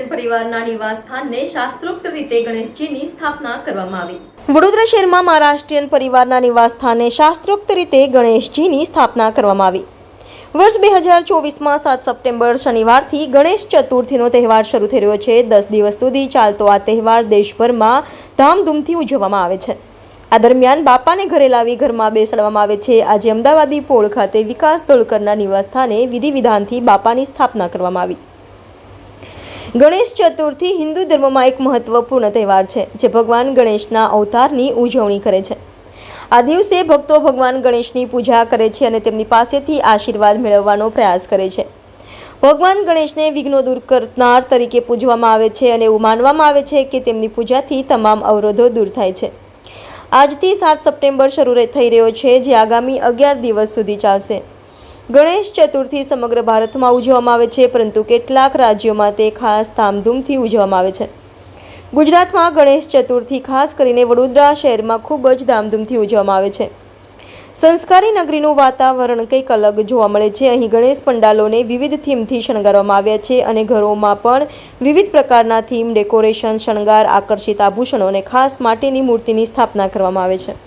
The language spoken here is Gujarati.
પરિવારના નિવાસ શાસ્ત્રોક્ત રીતે ગણેશજીની સ્થાપના કરવામાં આવી. વડોદરા શહેરમાં મહારાષ્ટ્રીયન પરિવારના નિવાસ સ્થાને શાસ્ત્રોક્ત રીતે ગણેશજીની સ્થાપના કરવામાં આવી. વર્ષ બે હજાર ચોવીસમાં સાત સપ્ટેમ્બર શનિવારથી ગણેશ ચતુર્થીનો તહેવાર શરૂ થઈ રહ્યો છે. દસ દિવસ સુધી ચાલતો આ તહેવાર દેશભરમાં ધામધૂમથી ઉજવવામાં આવે છે. આ દરમિયાન બાપાને ઘરે લાવી ઘરમાં બેસાડવામાં આવે છે. આજે અમદાવાદી પોળ ખાતે વિકાસ ધોળકરના નિવાસસ્થાને વિધિ વિધાનથી બાપાની સ્થાપના કરવામાં આવી. ગણેશ ચતુર્થી હિન્દુ ધર્મમાં એક મહત્વપૂર્ણ તહેવાર છે, જે ભગવાન ગણેશના અવતારની ઉજવણી કરે છે. આ દિવસે ભક્તો ભગવાન ગણેશની પૂજા કરે છે અને તેમની પાસેથી આશીર્વાદ મેળવવાનો પ્રયાસ કરે છે. ભગવાન ગણેશને વિઘ્નો દૂર કરનાર તરીકે પૂજવામાં આવે છે અને એવું માનવામાં આવે છે કે તેમની પૂજાથી તમામ અવરોધો દૂર થાય છે. આજથી સાત સપ્ટેમ્બર શરૂ થઈ રહ્યો છે, જે આગામી અગિયાર દિવસ સુધી ચાલશે. ગણેશ ચતુર્થી સમગ્ર ભારતમાં ઉજવવામાં આવે છે, પરંતુ કેટલાક રાજ્યોમાં તે ખાસ ધામધૂમથી ઉજવવામાં આવે છે. ગુજરાતમાં ગણેશ ચતુર્થી ખાસ કરીને વડોદરા શહેરમાં ખૂબ જ ધામધૂમથી ઉજવવામાં આવે છે. સંસ્કારી નગરીનું વાતાવરણ કંઈક અલગ જોવા મળે છે. અહીં ગણેશ પંડાલોને વિવિધ થીમથી શણગારવામાં આવ્યા છે અને ઘરોમાં પણ વિવિધ પ્રકારના થીમ ડેકોરેશન, શણગાર, આકર્ષિત આભૂષણો અને ખાસ માટીની મૂર્તિની સ્થાપના કરવામાં આવે છે.